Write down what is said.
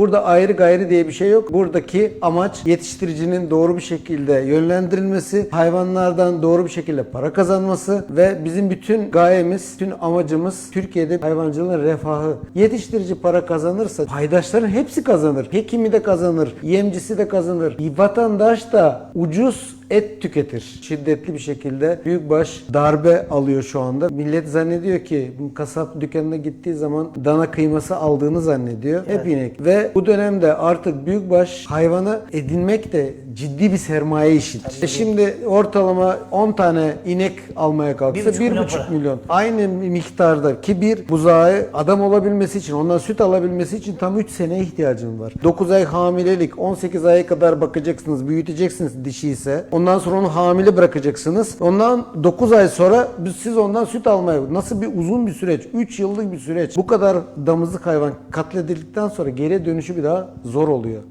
Burada ayrı gayrı diye bir şey yok. Buradaki amaç yetiştiricinin doğru bir şekilde yönlendirilmesi, hayvanlardan doğru bir şekilde para kazanması ve bizim bütün gayemiz, bütün amacımız Türkiye'de hayvancılığın refahı. Yetiştirici para kazanırsa paydaşların hepsi kazanır. Hekimi de kazanır, yemcisi de kazanır. Vatandaş da ucuz et tüketir. Şiddetli bir şekilde büyükbaş darbe alıyor şu anda. Millet zannediyor ki kasap dükkanına gittiği zaman dana kıyması aldığını zannediyor. Hep inek. Ve bu dönemde artık büyükbaş hayvanı edinmek de ciddi bir sermaye işidir. E Şimdi ortalama 10 tane inek almaya kalksa Bir buçuk milyon 1,5 para. milyon. Aynı miktarda ki bir buzağı adam olabilmesi için, ondan süt alabilmesi için tam 3 sene ihtiyacım var. 9 ay hamilelik, 18 aya kadar bakacaksınız, büyüteceksiniz dişi ise. Ondan sonra onu hamile bırakacaksınız. Ondan 9 ay sonra siz ondan süt almaya nasıl bir uzun bir süreç, 3 yıllık bir süreç. Bu kadar damızlık hayvan katledildikten sonra geri dönüşü bir daha zor oluyor.